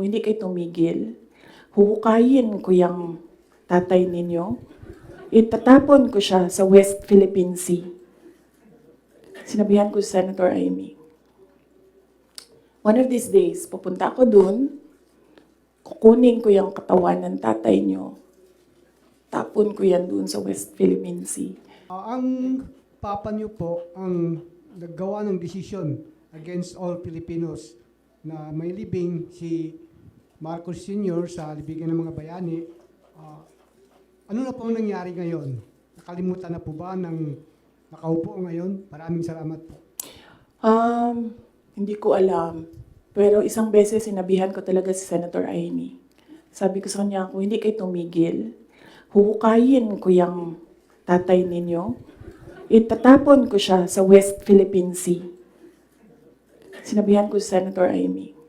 kung hindi kayo tumigil, huhukayin ko yung tatay ninyo, itatapon ko siya sa West Philippine Sea. Sinabihan ko si Senator Amy. One of these days, pupunta ako dun, kukunin ko yung katawan ng tatay nyo, tapon ko yan dun sa West Philippine Sea. Ah, ang papa niyo po ang naggawa ng desisyon against all Filipinos na may libing si Marcos Sr. sa libigan ng mga bayani. Ah, ano na po ang nangyari ngayon? Nakalimutan na po ba ng nakaupo ngayon? Maraming salamat po. Um, hindi ko alam. Pero isang beses sinabihan ko talaga si Senator Amy. Sabi ko sa kanya, kung hindi kayo tumigil, huhukayin ko yung tatay ninyo, itatapon ko siya sa West Philippine Sea. Sinabihan ko si Senator Amy.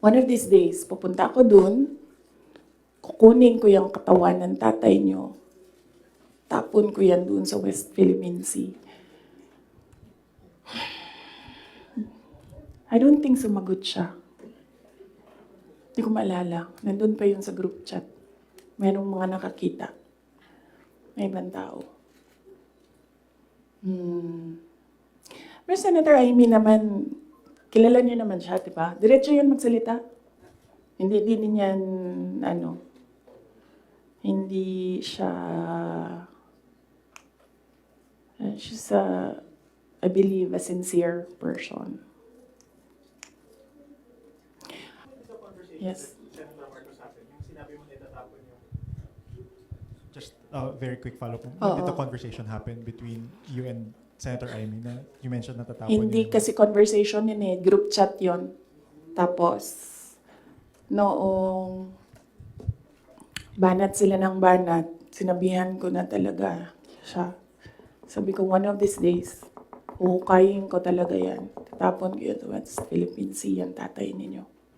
One of these days, pupunta ako dun, kukunin ko yung katawan ng tatay nyo, tapon ko yan dun sa West Philippine Sea. I don't think sumagot siya. Hindi ko maalala. Nandun pa yun sa group chat. Merong mga nakakita. May ibang tao. Hmm. Pero Senator Amy naman, kilala niyo naman siya, di ba? Diretso yun magsalita. Hindi din yan, ano, hindi siya, uh, she's a, I believe, a sincere person. Yes. Just a very quick follow-up. When Oo. did the conversation happen between you and Senator Amy na you mentioned na tatapon Hindi niyo? kasi conversation yun eh, group chat yon. Tapos, noong banat sila ng banat, sinabihan ko na talaga siya. Sabi ko, one of these days, huhukayin ko talaga yan. Tatapon ko yun sa Philippine Sea, yung tatay ninyo.